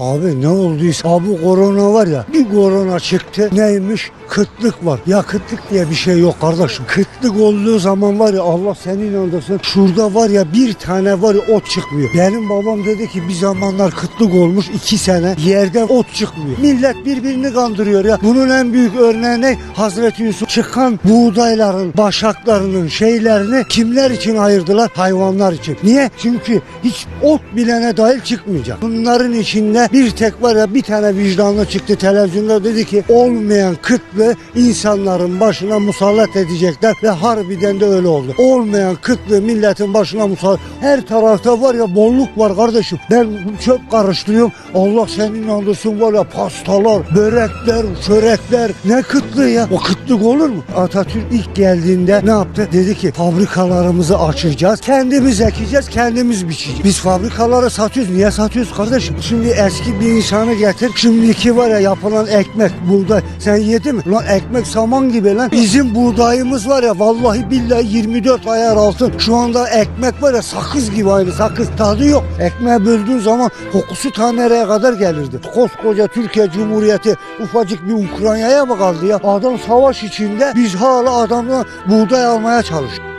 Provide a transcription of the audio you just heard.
Abi ne olduysa bu korona var ya bir korona çıktı neymiş kıtlık var. Ya kıtlık diye bir şey yok kardeşim. Kıtlık olduğu zaman var ya Allah seni inandırsın şurada var ya bir tane var ya ot çıkmıyor. Benim babam dedi ki bir zamanlar kıtlık olmuş iki sene yerden ot çıkmıyor. Millet birbirini kandırıyor ya. Bunun en büyük örneği ne? Hazreti Yusuf çıkan buğdayların başaklarının şeylerini kimler için ayırdılar? Hayvanlar için. Niye? Çünkü hiç ot bilene dahil çıkmayacak. Bunların içinde bir tek var ya bir tane vicdanlı çıktı televizyonda dedi ki olmayan kıtlığı insanların başına musallat edecekler ve harbiden de öyle oldu. Olmayan kıtlığı milletin başına musallat. Her tarafta var ya bolluk var kardeşim. Ben çöp karıştırıyorum. Allah senin inandırsın var ya pastalar, börekler, çörekler. Ne kıtlığı ya? O kıtlık olur mu? Atatürk ilk geldiğinde ne yaptı? Dedi ki fabrikalarımızı açacağız. Kendimiz ekeceğiz, kendimiz biçeceğiz. Biz fabrikaları satıyoruz. Niye satıyoruz kardeşim? Şimdi eski eski bir insanı getir. Şimdiki var ya yapılan ekmek buğday. Sen yedin mi? Lan ekmek saman gibi lan. Bizim buğdayımız var ya vallahi billahi 24 ayar altın. Şu anda ekmek var ya sakız gibi aynı sakız. Tadı yok. Ekmeğe böldüğün zaman kokusu ta nereye kadar gelirdi. Koskoca Türkiye Cumhuriyeti ufacık bir Ukrayna'ya mı kaldı ya? Adam savaş içinde biz hala adamdan buğday almaya çalışıyoruz.